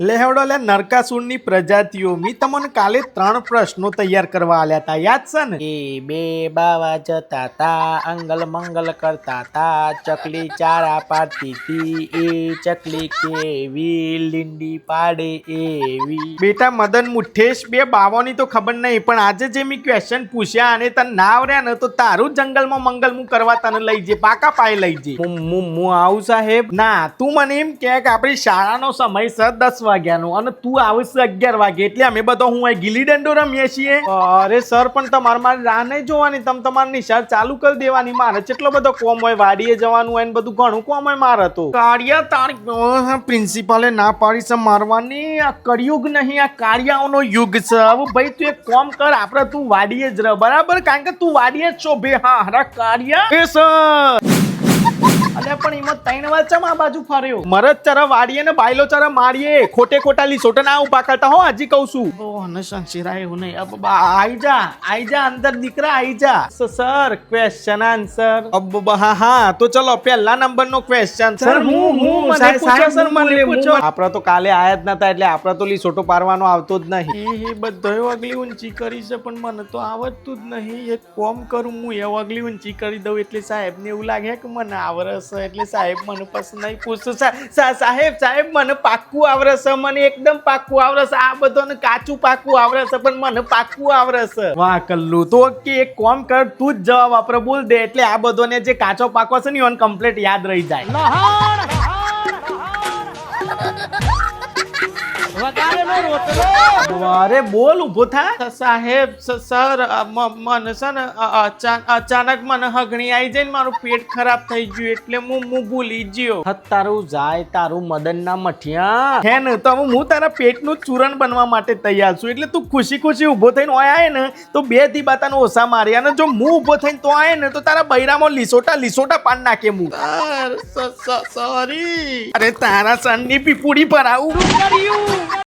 લેહવડો લે નરકાસુરની પ્રજાતિઓ મી તમને કાલે ત્રણ પ્રશ્નો તૈયાર કરવા આલ્યા હતા યાદ છે ને? એ બે બાવા જતા તા અંગલ મંગલ કરતા તા. ચકલી ચારા પાડતી તી એ ચકલી કેવી લીંડી પાડે એવી. બેટા મદન મુઠ્ઠેશ બે બાવાની તો ખબર નહીં પણ આજે જે મેં ક્વેશ્ચન પૂછ્યા અને તને ના આવડ્યા ને તો તારું જંગલમાં મંગલ મું કરવા તને લઈ જે પાકા પાય લઈ જે. હું આવું સાહેબ. ના તું મને એમ કે કે આપણી શાળાનો સમય છે દસ વાગ્યાનો અને તું આવીશ અગિયાર વાગે. એટલે અમે બધો હું અહીં ગીલી દંડો રમીએ છીએ. અરે સર પણ તમારે મારી રાહ નહીં જોવાની. તમે તમારી નિશાળ ચાલુ કરી દેવાની. મારે કેટલો બધો કોમ હોય વાડીએ જવાનું હોય ને બધું ઘણું કોમ હોય મારે તો. કાળિયા તારી પ્રિન્સિપાલે ના પાડી છે મારવાની. આ કળિયુગ નહીં આ કાળિયાઓનો યુગ છે. હવે ભાઈ તું એક કોમ કર. આપણે તું વાડીએ જ રહ. બરાબર? કારણ કે તું વાડીએ જ છો. બે હા હરા કાળિયા. એ સર! એમાં ત્રણ વાર ચમ આ બાજુ ફર્યો? મરદ ચરા વાડીએ ને બાયલો ચરા મારીએ. ખોટે ખોટા લીસોટા ના ઊભા કરતા હો હજી કહું છું. ઓ અને સંશિરાય એવું નહીં. અબ આઈ જા આઈ જા અંદર દીકરા આઈ જા. સર ક્વેશ્ચન આન્સર અબ હા હા તો ચલો પહેલા નંબર નો ક્વેશ્ચન સર હું- હું, મને સાહેબ, પૂછો સર મને પૂછો. હું- તો કાલે આયા જ નતા એટલે આપણે તો લીસોટો પારવાનો આવતો જ નહીં. એ બધોય વગલી ઊંચી કરી છે પણ મને તો આવડતું જ નહીં. એક કોમ કરું હું એ વગલી ઊંચી કરી દઉં એટલે સાહેબ ને એવું લાગે કે મને આવડે છે એટલે સાહેબ મને પસંદ નહીં પૂછું સાહેબ સાહેબ મને પાક્કું આવડશે મને એકદમ પાક્કું આવડશે આ આ બધાને કાચું પાક્કું આવડશે પણ મને પાક્કું આવડશે વાહ કલ્લુ તો કે એક કોમ કર તું જ જવાબ આપણે બોલ દે. એટલે આ બધોને જે કાચો પાકો છે ને ઓન કમ્પ્લીટ યાદ રહી જાય. અરે બોલ ઊભો થા. સાહેબ સર મને છે ને અચાનક મને હગણી આવી જાય ને મારું પેટ ખરાબ થઈ ગયું એટલે હું હું ભૂલી ગયો. તારું જાય તારું મદન ના મઠિયા. હે ને તો હું તારા પેટનું ચૂરણ બનવા માટે તૈયાર છું. એટલે તું ખુશી ખુશી ઊભો થઈને ઓય આય ને તો બેથી બાતાનો ઓછા મારી અને જો હું ઊભો થઈને તો આય ને તો તારા બૈરામાં લીસોટા લીસોટા પાન નાખે હું. સોરી અરે તારા સનની પીપુડી પર આવું કર્યું?